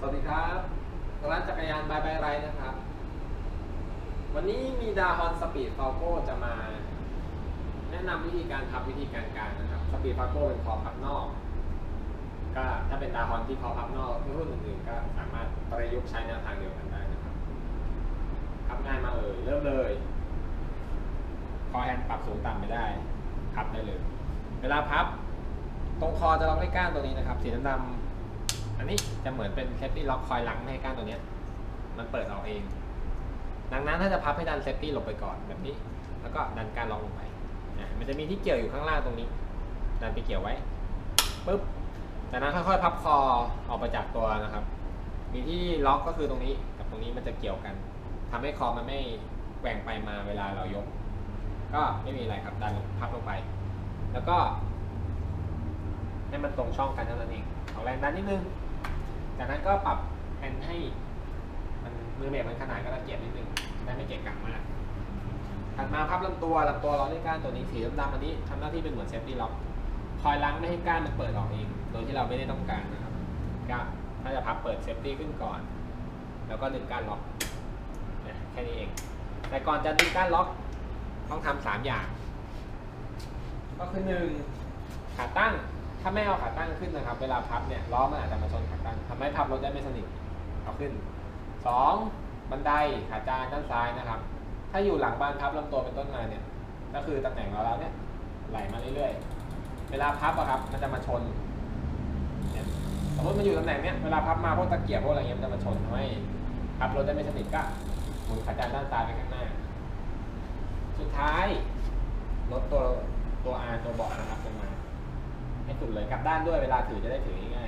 สวัสดีครับร้านจักรยานบายบายไรนะครับ วันนี้มีดาฮอนสปีดฟ a ลโกจะมา แนะนำวิธีการพับวิธีการการนะครับสปีดฟ a ลโกเป็นคอพับนอก ก็ถ้าเป็นดาฮอนที่คอพับนอกรุ่นอื่นๆก็สามารถประยุกต์ใช้แนวทางเดียวกันได้นะครับพับง่ายมาเลยเริ่มเลยคอแฮนด์ปรับสูงต่ำไม่ได้พับได้เลย เวลาพับ ตรงคอจะลอกด้วยก้านตัวนี้นะครับสีดำ อันนี้จะเหมือนเป็นเซฟตี้ล็อกคอยลังไม่ให้ก้านตัวเนี้ย มันเปิดออกเอง ดังนั้นถ้าจะพับให้ดันเซฟตี้ลงไปก่อนแบบนี้ แล้วก็ดันก้านล็อกลงไปนะมันจะมีที่เกี่ยวอยู่ข้างล่างตรงนี้ ดันไปเกี่ยวไว้ปุ๊บจากนั้นค่อยๆพับคอออกไปจากตัวนะครับ มีที่ล็อกก็คือตรงนี้กับตรงนี้มันจะเกี่ยวกันทำให้คอมันไม่แกว่งไปมาเวลาเรายก ก็ไม่มีอะไรครับดันพับลงไป แล้วก็ให้มันตรงช่องกันเท่านั้นเองเอาแรงดันนิดนึง จากนั้นก็ปรับแอนให้ มันมือเบรกมันขนาดก็ตะเกียบนิดนึงได้ไม่เกะกะมากถัดมาพับลำตัวลำตัวเราด้วยก้านตัวนี้สีดำๆอันนี้ทำหน้าที่เป็นเหมือนเซฟตี้ล็อกคอยล้างไม่ให้ก้านมันเปิดออกเอง โดยที่เราไม่ได้ต้องการนะครับก็ถ้าจะพับเปิดเซฟตี้ขึ้นก่อน แล้วก็ดึงก้านล็อกแค่นี้เอง แต่ก่อนจะดึงก้านล็อกต้องทำสามอย่าง ก็คือหนึ่งขาตั้งถ้าไม่เอาขาตั้งขึ้นนะครับ เวลาพับเนี่ยล้อมันอาจจะมาชนขา ตั้งทำให้พับรถได้ไม่สนิทเอาขึ้นสองบันไดขาจานด้านซ้ายนะครับ ถ้าอยู่หลังบ้านพับลำตัวเป็นต้นมาเนี่ย ก็คือตำแหน่งเราแล้วเนี่ยไหลมาเรื่อยๆ เวลาพับอะครับมันจะมาชนเนี่ยสมมติมันอยู่ตำแหน่งเนี้ยเวลาพับมาพวกตะเกียบพวกอะไรเงี้ยมันจะมาชนทำให้พับรถได้ไม่สนิทก็หมุนขาจานด้านซ้ายไปข้างหน้า สุดท้ายลดตัวตัว R ตัวเบาะนะครับลงมาให้สุดเลยกลับด้านด้วยเวลาถือจะได้ถือง่าย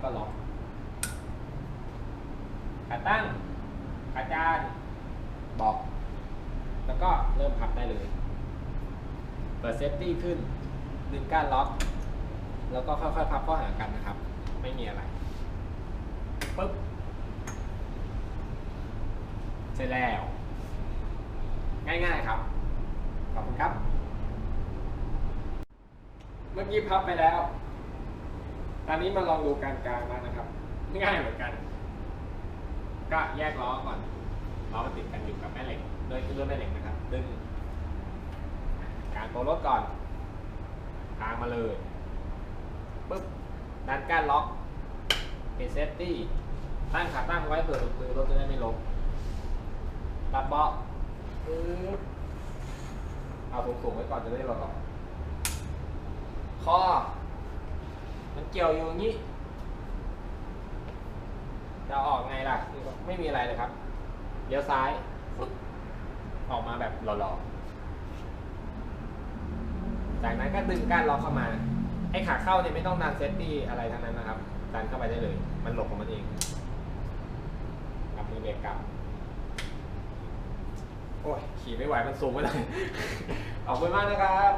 แล้วก็ล็อกขาตั้งขาจานบอก แล้วก็เริ่มพับได้เลย เปิดเซฟตี้ขึ้น ดึงก้านล็อก แล้วก็ค่อยๆพับเข้าหากันนะครับ ไม่มีอะไรปึ๊บเสร็จแล้ว ง่ายๆครับ ขอบคุณครับ เมื่อกี้พับไปแล้ว ตอนนี้มาลองดูการกลางแล้วนะครับ ง่ายเหมือนกัน ก็แยกล้อก่อนล้อมันติดกันอยู่กับแม่เหล็กโดยด้วยแม่เหล็กนะครับ ดึงกางตัวรถก่อนกางมาเลยปึ๊บดันก้านล็อกเป็นเซฟตี้ตั้งขาตั้งไว้เผื่อมือรถจะได้ไม่ล้มปรับเบาะปึ๊บเอาสูงๆไว้ก่อนจะได้หล่อๆคอ มันเกี่ยวอยู่อย่างนี้ จะออกไงล่ะ ไม่มีอะไรเลยครับ เลี้ยวซ้าย ออกมาแบบหล่อๆ จากนั้นก็ดึงก้านล็อกเข้ามา ไอ้ขาเข้าเนี่ยไม่ต้องดันเซฟตี้อะไรทั้งนั้นนะครับ ดันเข้าไปได้เลย มันหลบของมันเองกลับมือเบรกกลับโอ้ย ขี่ไม่ไหวมันสูงไปเลยขอบคุณมากนะครับ